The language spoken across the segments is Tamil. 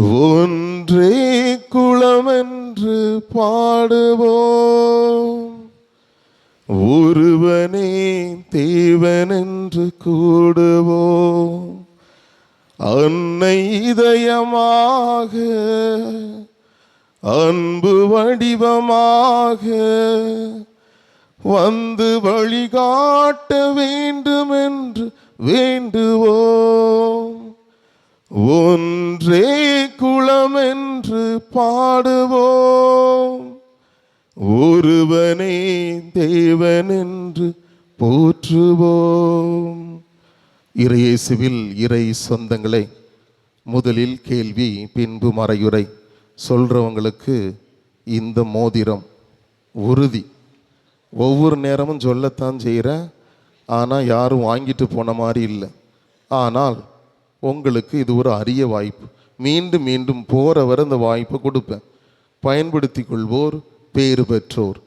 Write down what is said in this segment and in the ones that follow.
ஒன்றே குளமென்று பாடுவோம். ஒருவனே தேவனென்று கூடுவோம். அன்னை இதயமாக அன்பு வடிவமாக வந்து வழிகாட்ட வேண்டுமென்று வேண்டுவோம். ஒன்றே குளமென்று பாடுவோம். ஒருவனே தேவனென்று போற்றுவோம். இறையேசுவில் இறை சொந்தங்களை முதலில் கேள்வி பின்பு மறையுரை சொல்கிறவங்களுக்கு இந்த மோதிரம் உறுதி. ஒவ்வொரு நேரமும் சொல்லத்தான் செய்கிறேன் ஆனால் யாரும் வாங்கிட்டு போன மாதிரி இல்லை. ஆனால் உங்களுக்கு இது ஒரு அரிய வாய்ப்பு. மீண்டும் மீண்டும் போகிறவர் இந்த வாய்ப்பை கொடுப்பேன். பயன்படுத்தி கொள்வோர் பேறு பெற்றோர்.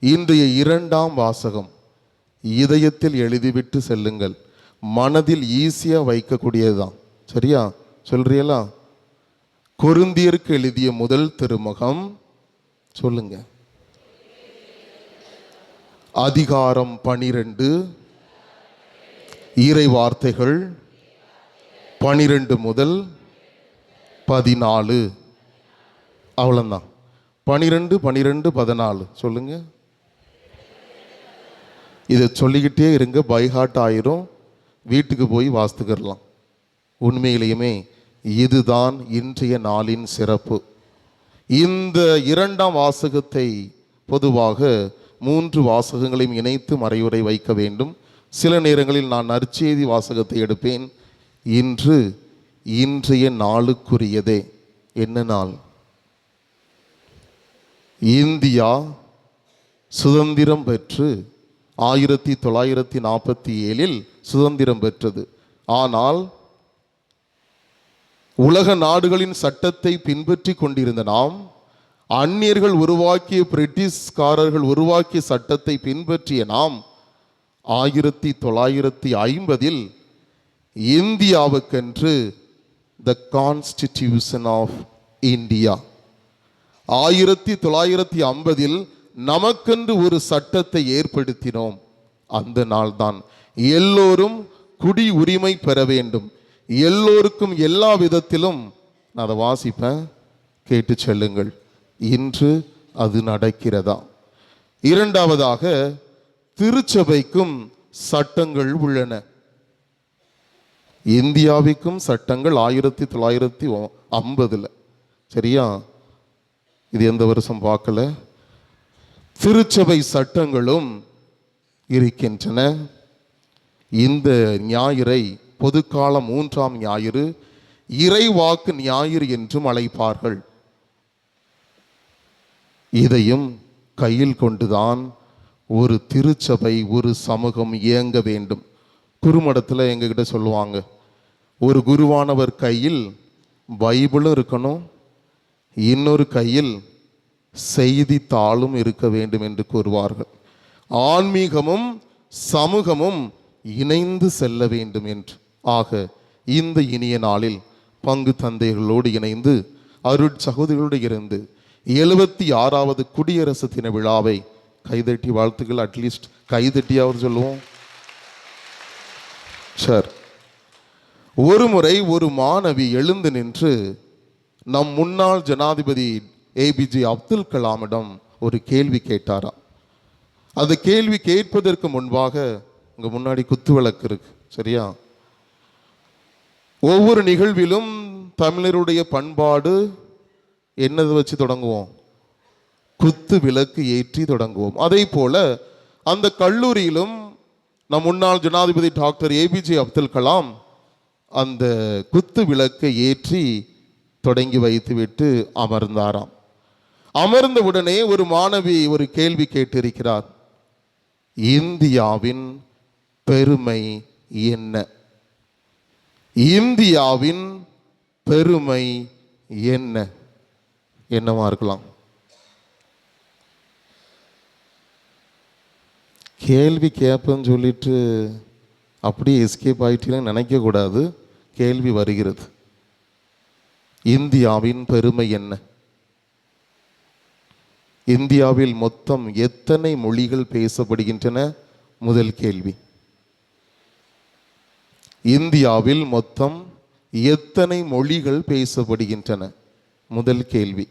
இன்றைய இரண்டாம் வாசகம். இதயத்தில் எழுதிவிட்டு செல்லுங்கள். மனதில் ஈஸியாக வைக்கக்கூடியதுதான். சரியா? சொல்றியலா கொருந்தியருக்கு எழுதிய முதல் திருமுகம் சொல்லுங்க. அதிகாரம் பனிரெண்டு. இறை வார்த்தைகள் பனிரெண்டு முதல் பதினாலு. அவ்வளோந்தான் பனிரெண்டு பனிரெண்டு பதினாலு. சொல்லுங்க. இதை சொல்லிக்கிட்டே இருங்க. பைஹாட் ஆயிரும். வீட்டுக்கு போய் வாஸ்துக்கிடலாம் உண்மையிலேயுமே இதுதான் இன்றைய நாளின் சிறப்பு. இந்த இரண்டாம் வாசகத்தை பொதுவாக மூன்று வாசகங்களையும் இணைத்து மறையுரை வைக்க வேண்டும். சில நேரங்களில் நான் நற்செய்தி வாசகத்தை எடுப்பேன். இன்று இன்றைய நாளுக்குரியதே. என்ன நாள்? இந்தியா சுதந்திரம் பெற்று ஆயிரத்தி தொள்ளாயிரத்தி நாற்பத்தி ஏழில் சுதந்திரம் பெற்றது. ஆனால் உலக நாடுகளின் சட்டத்தை பின்பற்றி கொண்டிருந்த நாம் அந்நியர்கள் உருவாக்கிய பிரிட்டிஷ்காரர்கள் உருவாக்கிய சட்டத்தை பின்பற்றிய நாம் ஆயிரத்தி தொள்ளாயிரத்தி ஐம்பதில் இந்தியாவுக்கென்று த கான்ஸ்டிடியூஷன் ஆஃப் இந்தியா ஆயிரத்தி தொள்ளாயிரத்தி ஐம்பதில் நமக்கென்று ஒரு சட்டத்தை ஏற்படுத்தினோம். அந்த நாள்தான் எல்லோரும் குடி உரிமை பெற வேண்டும். எல்லோருக்கும் எல்லா விதத்திலும் நான் அதை வாசிப்பேன் கேட்டு செல்லுங்கள். இன்று அது நடக்கிறதா? இரண்டாவதாக திருச்சபைக்கும் சட்டங்கள் உள்ளன. இந்தியாவிற்கும் சட்டங்கள் ஆயிரத்தி தொள்ளாயிரத்தி ஐம்பதில். சரியா? இது எந்த வருஷம் பார்க்கல? திருச்சபை சட்டங்களும் இருக்கின்றன. இந்த ஞாயிறை பொதுக்கால மூன்றாம் ஞாயிறு இறைவாக்கு ஞாயிறு என்றும் அழைப்பார்கள். இதையும் கையில் கொண்டுதான் ஒரு திருச்சபை ஒரு சமூகம் இயங்க வேண்டும். குறுமடத்தில் எங்ககிட்ட சொல்லுவாங்க. ஒரு குருவானவர் கையில் பைபிளும் இருக்கணும் இன்னொரு கையில் செய்தித்தாளும் இருக்க வேண்டும் என்று கூறுவார்கள். ஆன்மீகமும் சமூகமும் இணைந்து செல்ல வேண்டும் என்று. ஆக இந்த இனிய நாளில் பங்கு தந்தைகளோடு இணைந்து அருட் சகோதரிகளோடு இருந்து எழுபத்தி ஆறாவது குடியரசு தின விழாவை கைதட்டி வாழ்த்துக்கள் அட்லீஸ்ட் கைதட்டியாவது சொல்லுவோம். சார் ஒரு முறை ஒரு மாணவி எழுந்து நின்று நம் முன்னாள் ஜனாதிபதி ஏபிஜே அப்துல் கலாமிடம் ஒரு கேள்வி கேட்டாராம். அந்த கேள்வி கேட்பதற்கு முன்பாக உங்கள் முன்னாடி குத்து விளக்கு இருக்கு சரியா? ஒவ்வொரு நிகழ்விலும் தமிழருடைய பண்பாடு என்னது வச்சு தொடங்குவோம்? குத்து விளக்கு ஏற்றி தொடங்குவோம். அதே போல அந்த கல்லூரியிலும் நம் முன்னாள் ஜனாதிபதி டாக்டர் ஏபிஜே அப்துல் கலாம் அந்த குத்து விளக்கை ஏற்றி தொடங்கி வைத்துவிட்டு அமர்ந்தாராம். அமர்ந்த உடனே ஒரு மாணவி ஒரு கேள்வி கேட்டிருக்கிறார். இந்தியாவின் பெருமை என்ன? இந்தியாவின் பெருமை என்ன? என்னவா இருக்கலாம். கேள்வி கேட்பேன்னு சொல்லிட்டு அப்படியே எஸ்கேப் ஆகிட்டீங்கன்னு நினைக்கக்கூடாது. கேள்வி வருகிறது. இந்தியாவின் பெருமை என்ன? இந்தியாவில் மொத்தம் எத்தனை மொழிகள் பேசப்படுகின்றன? முதல் கேள்வி. இந்தியாவில் மொத்தம் எத்தனை மொழிகள் பேசப்படுகின்றன? முதல் கேள்வி.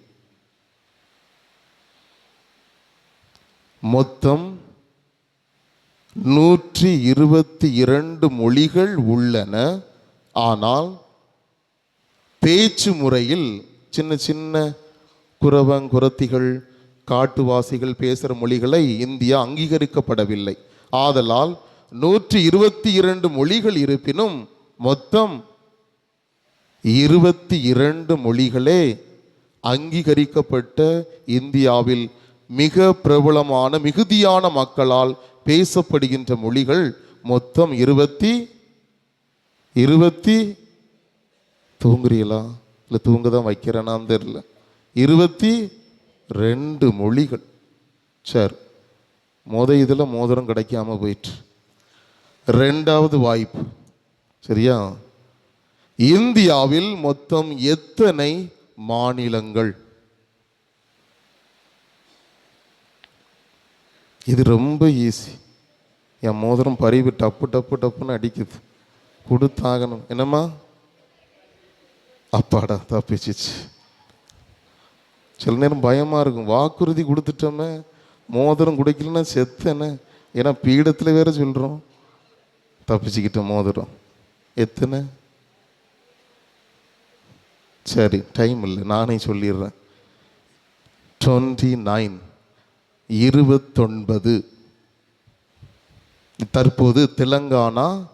மொத்தம் நூற்றி இருபத்தி இரண்டு மொழிகள் உள்ளன. ஆனால் பேச்சு முறையில் சின்ன சின்ன குறவங்குரத்திகள் காட்டுவாசிகள் பேசுகிற மொழிகளை இந்தியா அங்கீகரிக்கப்படவில்லை. ஆதலால் நூற்றி இருபத்தி இரண்டு மொழிகள் இருப்பினும் மொத்தம் இருபத்தி இரண்டு மொழிகளே அங்கீகரிக்கப்பட்ட இந்தியாவில் மிக பிரபலமான மிகுதியான மக்களால் பேசப்படுகின்ற மொழிகள் மொத்தம் இருபத்தி இருபத்தி தூங்குறீங்களா? இல்லை தூங்க தான் வைக்கிறேனான்னு தெரில இருபத்தி ரெண்டு மொழிகள். சரி மோத இதில் மோதிரம் கிடைக்காம போயிட்டு ரெண்டாவது வாய்ப்பு. சரியா? இந்தியாவில் மொத்தம் எத்தனை மாநிலங்கள்? இது ரொம்ப ஈஸி என் மோதிரம் பறிவு டப்பு டப்பு டப்புன்னு அடிக்குது. கொடுத்தாகணும். என்னம்மா? அப்பாடா தப்பிச்சிச்சு. சில நேரம் பயமாக இருக்கும். வாக்குறுதி கொடுத்துட்டோமே மோதிரம் குடிக்கலன்னா செத்தேனே ஏன்னா பீடத்தில் வேற சொல்கிறோம் தப்பிச்சுக்கிட்டோம் மோதிரம். எத்தனை? சரி டைம் இல்லை. நானே சொல்லிடுறேன். டுவெண்ட்டி நைன் இருபத்தொன்பது. தற்போது தெலங்கானா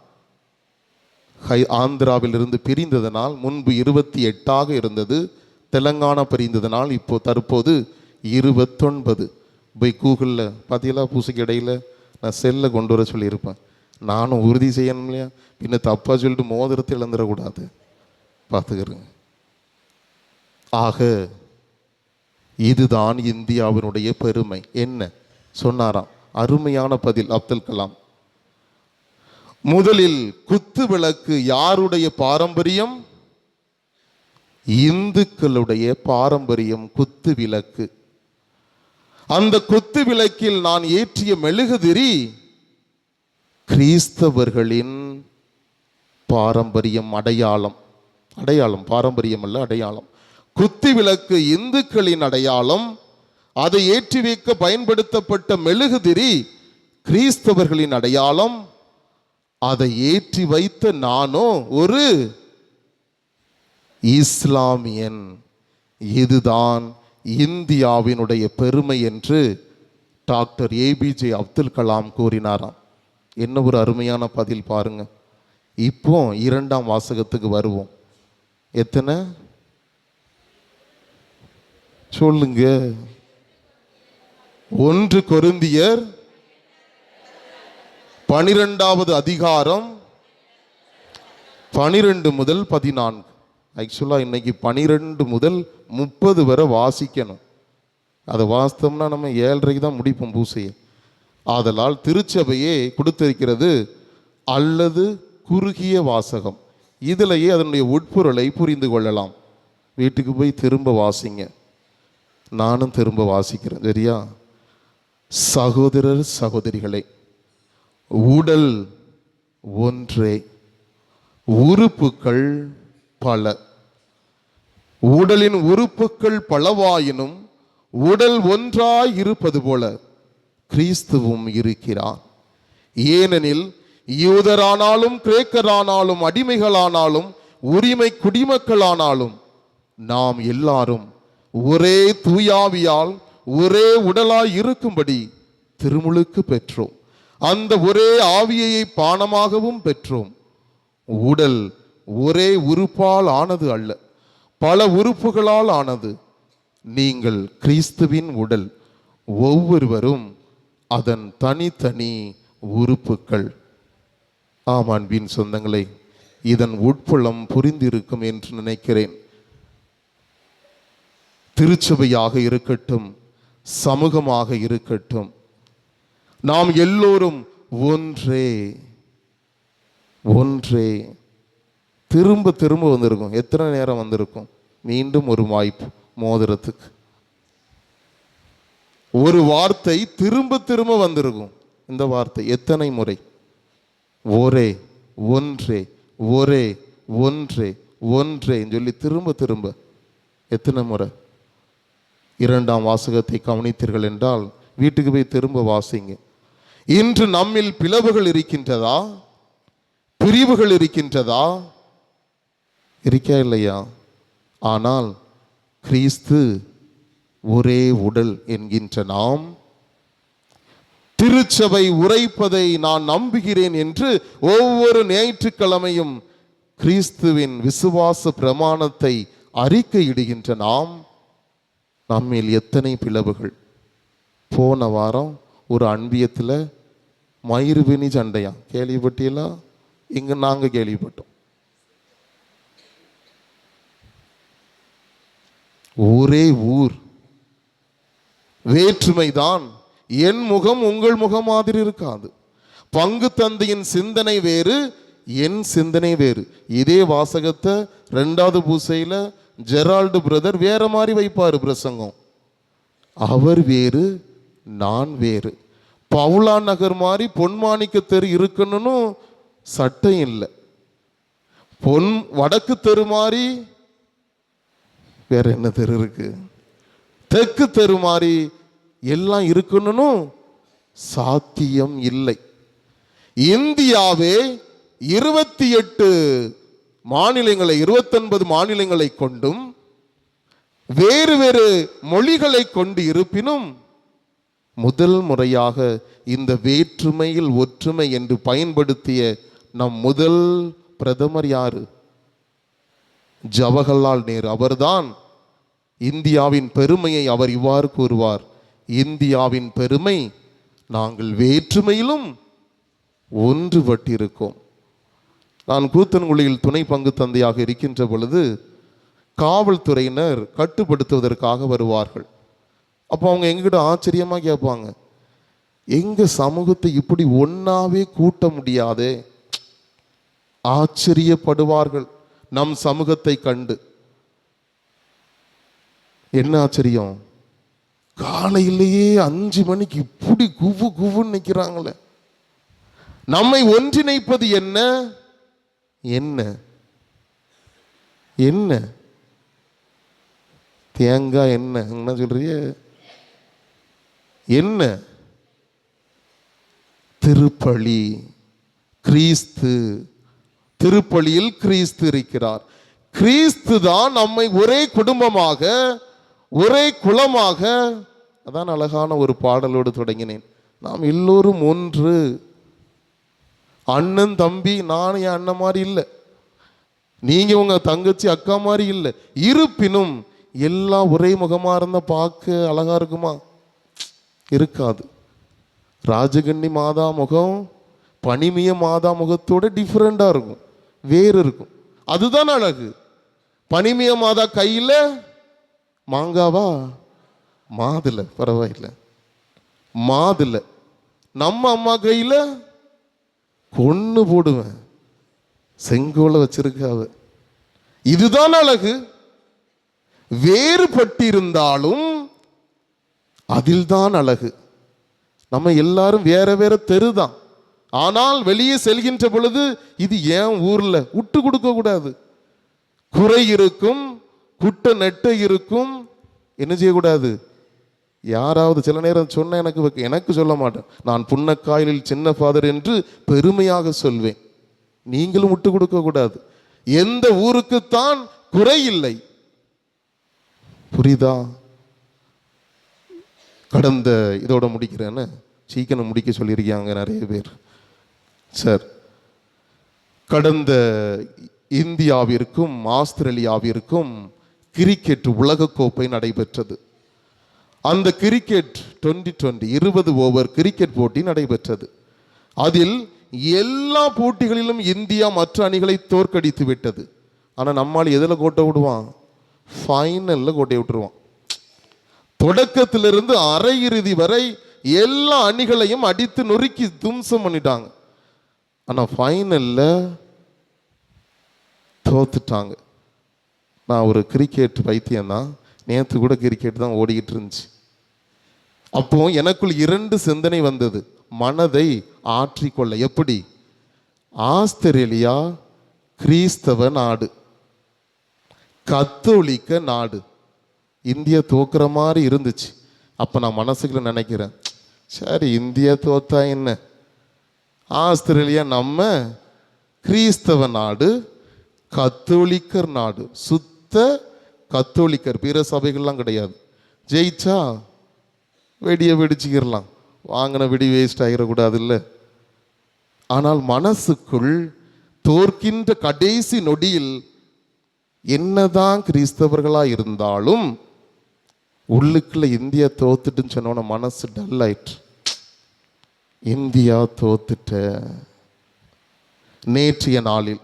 ஹை ஆந்திராவிலிருந்து பிரிந்ததனால் முன்பு இருபத்தி எட்டாக இருந்தது தெலங்கானா பிரிந்ததனால் இப்போ தற்போது இருபத்தொன்பது. போய் கூகுளில் பார்த்தீங்களா பூசைக்கு இடையில் நான் செல்லை கொண்டு வர சொல்லியிருப்பேன். நானும் உறுதி செய்யணும் இல்லையா? பின்ன தப்பாக சொல்லிட்டு மோதிரத்தை இழந்துடக்கூடாது. பார்த்துக்கிறேங்க ஆக இதுதான் இந்தியாவினுடைய பெருமை. என்ன? சொன்னாராம். அருமையான பதில் அப்துல் கலாம். முதலில் குத்து விளக்கு யாருடைய பாரம்பரியம்? இந்துக்களுடைய பாரம்பரியம் குத்து விளக்கு. அந்த குத்து விளக்கில் நான் ஏற்றிய மெழுகுதிரி கிறிஸ்தவர்களின் பாரம்பரியம் அடையாளம். அடையாளம் பாரம்பரியம் அல்ல அடையாளம். குத்து விளக்கு இந்துக்களின் அடையாளம். அதை ஏற்றி வைக்க பயன்படுத்தப்பட்ட மெழுகுதிரி கிறிஸ்தவர்களின் அடையாளம். அதை ஏற்றி வைத்த நானும் ஒரு இஸ்லாமியன். இதுதான் இந்தியாவினுடைய பெருமை என்று டாக்டர் ஏபிஜே அப்துல் கலாம் கூறினாராம். என்ன ஒரு அருமையான பதில் பாருங்க. இப்போ இரண்டாம் வாசகத்துக்கு வருவோம். எத்தனை? சொல்லுங்க. ஒன்று கொருந்தியர் பனிரெண்டாவது அதிகாரம் பனிரெண்டு முதல் பதினான்கு. ஆக்சுவலாக இன்னைக்கு பனிரெண்டு முதல் முப்பது வரை வாசிக்கணும். அதை வாசித்தோம்னா நம்ம ஏழரைக்கு தான் முடிப்போம் பூசையை. ஆதலால் திருச்சபையே கொடுத்திருக்கிறது அல்லது குறுகிய வாசகம். இதிலேயே அதனுடைய உட்பொருளை புரிந்து கொள்ளலாம். வீட்டுக்கு போய் திரும்ப வாசிங்க. நானும் திரும்ப வாசிக்கிறேன். சரியா? சகோதரர் சகோதரிகளே உடல் ஒன்றே உறுப்புகள் பல. உடலின் உறுப்புகள் பலவாயினும் உடல் ஒன்றாய் இருப்பது போல கிறிஸ்துவும் இருக்கிறார். ஏனெனில் யூதரானாலும் கிரேக்கரானாலும் அடிமைகளானாலும் உரிமை குடிமக்களானாலும் நாம் எல்லாரும் ஒரே தூயாவியால் ஒரே உடலாய் இருக்கும்படி திருமுழுக்கு பெற்றோம். அந்த ஒரே ஆவியையை பானமாகவும் பெற்றோம். உடல் ஒரே உறுப்பால் ஆனது அல்ல பல உறுப்புகளால் ஆனது. நீங்கள் கிறிஸ்துவின் உடல் ஒவ்வொருவரும் அதன் தனித்தனி உறுப்புக்கள். ஆம் அன்பின் சொந்தங்களே இதன் உட்புலம் புரிந்திருக்கும் என்று நினைக்கிறேன். திருச்சபையாக இருக்கட்டும் சமூகமாக இருக்கட்டும் நாம் எல்லோரும் ஒன்றே ஒன்றே. திரும்ப திரும்ப வந்திருக்கும். எத்தனை நேரம் வந்திருக்கும்? மீண்டும் ஒரு வாய்ப்பு மோதிரத்துக்கு. ஒரு வார்த்தை திரும்ப திரும்ப வந்திருக்கும். இந்த வார்த்தை எத்தனை முறை? ஒரே ஒன்றே ஒரே ஒன்றே ஒன்றேன்னு சொல்லி திரும்ப திரும்ப. எத்தனை முறை? இரண்டாம் வாசகத்தை கவனித்தீர்கள் என்றால் வீட்டுக்கு போய் திரும்ப வாசிங்க. இன்று நம்மில் பிளவுகள் இருக்கின்றதா? பிரிவுகள் இருக்கின்றதா? இருக்கா இல்லையா? ஆனால் கிறிஸ்து ஒரே உடல் என்கின்ற நாம் திருச்சபை உரைப்பதை நான் நம்புகிறேன் என்று ஒவ்வொரு ஞாயிற்றுக்கிழமையும் கிறிஸ்துவின் விசுவாச பிரமாணத்தை அறிக்கையிடுகின்ற நாம் நம்மில் எத்தனை பிளவுகள்? போன வாரம் ஒரு அன்பியத்தில் மயிருபினி சண்டையா? கேள்விப்பட்டீங்களா? இங்க நாங்க கேள்விப்பட்டோம். ஒரே ஊர். வேற்றுமைதான். என் முகம் உங்கள் முகம் மாதிரி இருக்காது. பங்கு தந்தையின் சிந்தனை வேறு என் சிந்தனை வேறு. இதே வாசகத்தை ரெண்டாவது பூசையில ஜெரால்டு பிரதர் வேற மாதிரி வைப்பார் பிரசங்கம். அவர் வேறு நான் வேறு. பவுலா நகர் மாதிரி பொன்மாணிக்க தெரு இருக்கணும்னு சட்டம் இல்லை. பொன் வடக்கு தெரு மாதிரி வேற என்ன தெரு இருக்கு? தெற்கு தெரு மாதிரி எல்லாம் இருக்கணும்னு சாத்தியம் இல்லை. இந்தியாவே இருபத்தி எட்டு மாநிலங்களை இருபத்தொன்பது மாநிலங்களை கொண்டும் வேறு வேறு மொழிகளை கொண்டு இருப்பினும் முதல் முறையாக இந்த வேற்றுமையில் ஒற்றுமை என்று பயன்படுத்திய நம் முதல் பிரதமர் யாரு? ஜவஹர்லால் நேரு. அவர்தான் இந்தியாவின் பெருமையை அவர் இவ்வாறு கூறுவார். இந்தியாவின் பெருமை நாங்கள் வேற்றுமையிலும் ஒன்றுபட்டிருக்கோம். நான் கூத்தன்குழியில் துணை பங்கு தந்தையாக இருக்கின்ற பொழுது காவல்துறையினர் கட்டுப்படுத்துவதற்காக வருவார்கள். அப்போ அவங்க எங்கிட்ட ஆச்சரியமாக கேட்பாங்க. எங்கள் சமூகத்தை இப்படி ஒன்றாவே கூட்ட முடியாதே? ஆச்சரியப்படுவார்கள். நம் சமூகத்தை கண்டு. என்ன ஆச்சரியம்? காலையிலேயே அஞ்சு மணிக்கு இப்படி குவு குவுன்னு நிற்கிறாங்களே நம்மை ஒன்றிணைப்பது என்ன? என்ன? என்ன? தேங்காய் என்ன? என்ன சொல்றிய? என்ன? திருப்பலி. கிறிஸ்து. திருப்பலியில் கிறிஸ்து இருக்கிறார். கிறிஸ்து தான் நம்மை ஒரே குடும்பமாக ஒரே குலமாக அதான் அழகான ஒரு பாடலோடு தொடங்கினேன். நாம் எல்லோரும் ஒன்று. அண்ணன் தம்பி நான் என் அண்ணன் மாதிரி இல்லை. நீங்க உங்க தங்கச்சி அக்கா மாதிரி இல்லை. இருப்பினும் எல்லாம் ஒரே முகமா இருந்தால் பார்க்க அழகா இருக்குமா? இருக்காது. ராஜகண்ணி மாதா முகம் பனிமிய மாதா முகத்தோட டிஃப்ரெண்ட்டாக இருக்கும். வேறு இருக்கும். அதுதான் அழகு. பனிமிய மாதா கையில் மாங்காவா? மாதுளை. பரவாயில்லை. மாதுளை. நம்ம அம்மா கையில் கொன்று போடுவேன். செங்கோலை வச்சிருக்காவ இதுதான் அழகு. வேறுபட்டிருந்தாலும் அதில்தான் அழகு. நம்ம எல்லாரும் வேற வேற தெருதான். ஆனால் வெளியே செல்கின்ற பொழுது இது ஏன் ஊரில்? விட்டு கொடுக்க கூடாது. குறை இருக்கும் குட்ட நெட்டை இருக்கும். என்ன செய்யக்கூடாது? யாராவது சில நேரம் சொன்ன எனக்கு எனக்கு சொல்ல மாட்டேன். நான் புன்னக்காயலில் சின்ன ஃபாதர் என்று பெருமையாக சொல்வேன். நீங்களும் விட்டு கொடுக்க கூடாது. எந்த ஊருக்குத்தான் குறை இல்லை. புரியுதா? கடந்த இதோட முடிக்கிறேன்னு சீக்கிரம் முடிக்க சொல்லியிருக்காங்க நிறைய பேர். சார் கடந்த இந்தியாவிற்கும் ஆஸ்திரேலியாவிற்கும் கிரிக்கெட் உலகக்கோப்பை நடைபெற்றது. அந்த கிரிக்கெட் டுவெண்ட்டி டுவெண்ட்டி இருபது ஓவர் கிரிக்கெட் போட்டி நடைபெற்றது. அதில் எல்லா போட்டிகளிலும் இந்தியா மற்ற அணிகளை தோற்கடித்து விட்டது. ஆனால் நம்மால் எதில் கோட்டை விடுவான்? ஃபைனலில் கோட்டை விட்டுருவான். தொடக்கத்திலிருந்து அரை இறுதி வரை எல்லா அணிகளையும் அடித்து நொறுக்கி தும்சம் பண்ணிட்டாங்க. ஆனால் ஃபைனலில் தோத்துட்டாங்க. நான் ஒரு கிரிக்கெட் பைத்தியம் தான் நேற்று கூட கிரிக்கெட் தான் ஓடிக்கிட்டு இருந்துச்சு. அப்போ எனக்குள் இரண்டு சிந்தனை வந்தது. மனதை ஆற்றிக்கொள்ள எப்படி? ஆஸ்திரேலியா கிறிஸ்தவ நாடு. கத்தோலிக்க நாடு. இந்தியா தோக்குற மாதிரி இருந்துச்சு. அப்போ நான் மனசுக்குள்ள நினைக்கிறேன் சரி இந்தியா தோத்தா என்ன? ஆஸ்திரேலியா நம்ம கிறிஸ்தவ நாடு கத்தோலிக்கர் நாடு. சுத்த கத்தோலிக்கர் பிற சபைகள்லாம் கிடையாது. ஜெயிச்சா வெடியை வெடிச்சுக்கிடலாம். வாங்கின வெடி வேஸ்ட் ஆகிடக்கூடாது இல்லை ஆனால் மனசுக்குள் தோற்கின்ற கடைசி நொடியில் என்னதான் கிறிஸ்தவர்களாக இருந்தாலும் உள்ளுக்குள்ளே இந்தியா தோத்துட்டுன்னு சொன்னோன்னே மனசு டல் ஆயிட்டு. இந்தியா தோத்துட்ட நேற்றைய நாளில்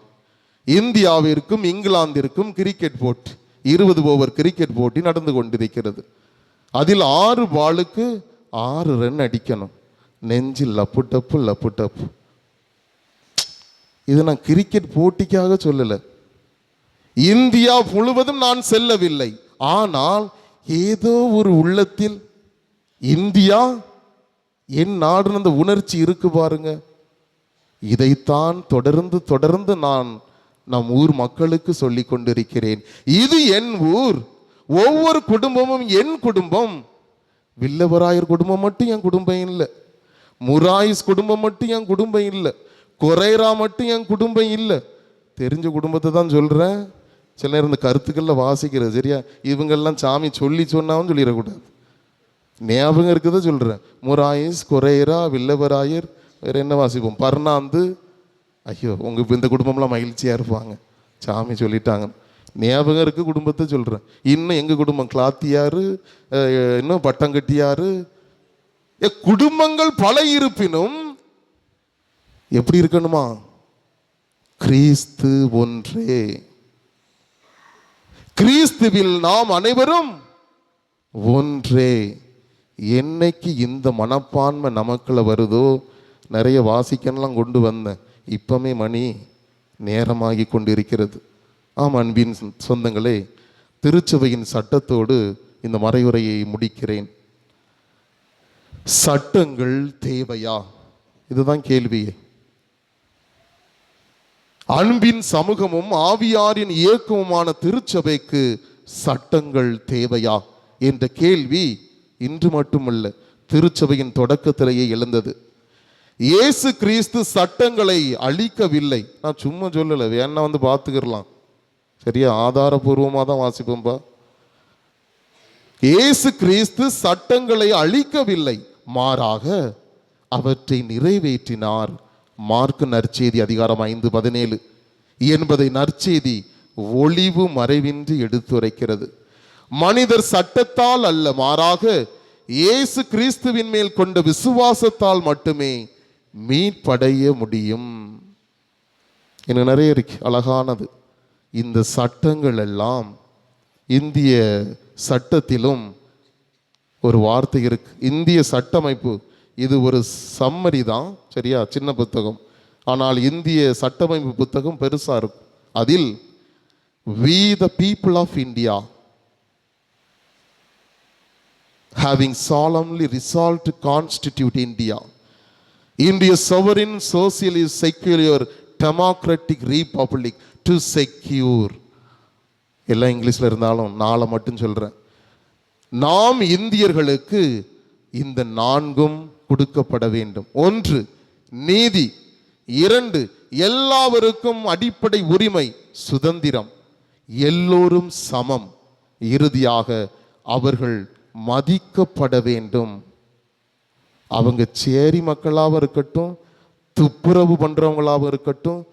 இந்தியாவிற்கும் இங்கிலாந்திற்கும் கிரிக்கெட் போட்டி இருபது ஓவர் கிரிக்கெட் போட்டி நடந்து கொண்டிருக்கிறது. அதில் ஆறு பாலுக்கு ஆறு ரன் அடிக்கணும். நெஞ்சில் லப்பு டப்பு லப்பு டப்பு. இது நான் கிரிக்கெட் போட்டிக்காக சொல்லலை. இந்தியா முழுவதும் நான் செல்லவில்லை. ஆனால் ஏதோ ஒரு உள்ளத்தில் இந்தியா என் நாடுன்னு அந்த உணர்ச்சி இருக்கு பாருங்க. இதைத்தான் தொடர்ந்து தொடர்ந்து நான் நம் ஊர் மக்களுக்கு சொல்லி கொண்டிருக்கிறேன். இது என் ஊர். ஒவ்வொரு குடும்பமும் என் குடும்பம். வில்லவராயர் குடும்பம் மட்டும் என் குடும்பம் இல்லை. முராயிஸ் குடும்பம் மட்டும் என் குடும்பம் இல்லை. கொரைரா மட்டும் என் குடும்பம் இல்லை. தெரிஞ்ச குடும்பத்தை தான் சொல்கிறேன் சில நேரம் இந்த கருத்துக்களில் வாசிக்கிறது சரியா? இவங்கெல்லாம் சாமி சொல்லி சொன்னாவும் சொல்லிடக்கூடாது. ஞாபகம் இருக்குதா சொல்கிறேன் முராயிஸ் குறையரா வில்லவராயர் வேறு என்ன வாசிப்போம்? பர்ணாந்து. ஐயோ உங்கள் இந்த குடும்பம்லாம் மகிழ்ச்சியாக இருப்பாங்க. சாமி சொல்லிட்டாங்க. ஞாபகம் இருக்கு குடும்பத்தை சொல்கிறேன் இன்னும் எங்கள் குடும்பம்? கிளாத்தியார் இன்னும் பட்டங்கட்டியார் ஏ, குடும்பங்கள் பல இருப்பினும் எப்படி இருக்கணுமா? கிறிஸ்து ஒன்றே. கிறிஸ்துவில் நாம் அனைவரும் ஒன்றே. என்னைக்கு இந்த மனப்பான்மை நமக்குள்ள வருதோ நிறைய வாசிக்கன்லாம் கொண்டு வந்தேன் இப்பமே மணி நேரமாகி கொண்டிருக்கிறது. ஆம் அன்பின் சொந்தங்களே திருச்சபையின் சட்டத்தோடு இந்த மறைவுரையை முடிக்கிறேன். சட்டங்கள் தேவையா? இதுதான் கேள்வியே. அன்பின் சமூகமும் ஆவியாரின் இயக்கமுமான திருச்சபைக்கு சட்டங்கள் தேவையா? என்ற கேள்வி இன்று மட்டுமல்ல திருச்சபையின் தொடக்கத்திலேயே எழுந்தது. இயேசு கிறிஸ்து சட்டங்களை அழிக்கவில்லை. நான் சும்மா சொல்லலை வேணா வந்து பார்த்துக்கிடலாம். சரியா? ஆதாரபூர்வமாக தான் வாசிப்போம்பா. இயேசு கிறிஸ்து சட்டங்களை அழிக்கவில்லை. மாறாக அவற்றை நிறைவேற்றினார் மார்க்கு நற்செய்தி அதிகாரம் ஐந்து பதினேழு. என்பதை நற்செய்தி ஒளிவு மறைவின்றி எடுத்துரைக்கிறது. மனிதர் சட்டத்தால் அல்ல மாறாக இயேசு கிறிஸ்துவின் மேல் கொண்ட விசுவாசத்தால் மட்டுமே மீட்படைய முடியும். எனக்கு நிறைய இருக்கு அழகானது. இந்த சட்டங்கள் எல்லாம் இந்திய சட்டத்திலும் ஒரு வார்த்தை இருக்கு. இந்திய சட்டமைப்பு இது ஒரு சம்மரி தான் சரியா? சின்ன புத்தகம். ஆனால் இந்திய சட்டமைப்பு புத்தகம் பெருசா இருக்கும். அதில் we the people of India having solemnly resolved constitute India India, India socialist socialist, secular, democratic republic to secure எல்லாம் இங்கிலீஷில் இருந்தாலும் நாளை மட்டும் சொல்கிறேன் நாம் இந்தியர்களுக்கு இந்த நான்கும் கொடுக்கப்பட வேண்டும். ஒன்று நீதி. இரண்டு எல்லாவருக்கும் அடிப்படை உரிமை சுதந்திரம். எல்லோரும் சமம். இறுதியாக அவர்கள் மதிக்கப்பட வேண்டும். அவங்க சேரி மக்களாக இருக்கட்டும் துப்புரவு பண்ணுறவங்களாக இருக்கட்டும்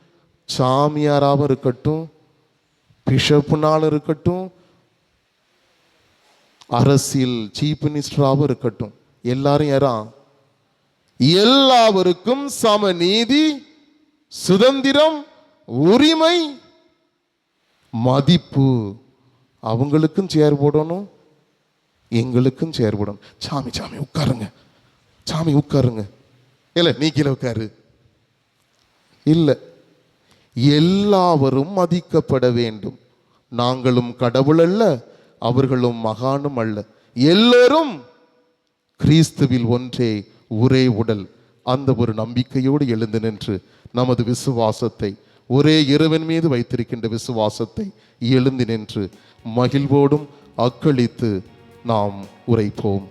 சாமியாராக இருக்கட்டும் பிஷப்புனால் இருக்கட்டும் அரசியல் சீஃப் மினிஸ்டராகவும் இருக்கட்டும். எல்லாரும் யாரா? எல்லாவருக்கும் சம நீதி சுதந்திரம் உரிமை மதிப்பு. அவங்களுக்கும் சேர் போடணும் எங்களுக்கும் சேர் போடணும். சாமி சாமி உட்காருங்க. சாமி உட்காருங்க. இல்லை நீ கீழே உட்காரு. இல்ல எல்லாவரும் மதிக்கப்பட வேண்டும். நாங்களும் கடவுள் அல்ல அவர்களும் மகானும் அல்ல. எல்லோரும் கிறிஸ்துவில் ஒன்றே. ஒரே உடல் அந்த ஒரு நம்பிக்கையோடு எழுந்து நின்று நமது விசுவாசத்தை ஒரே இறைவன் மீது வைத்திருக்கின்ற விசுவாசத்தை எழுந்து நின்று மகிழ்வோடும் அக்களித்து நாம் உரைப்போம்.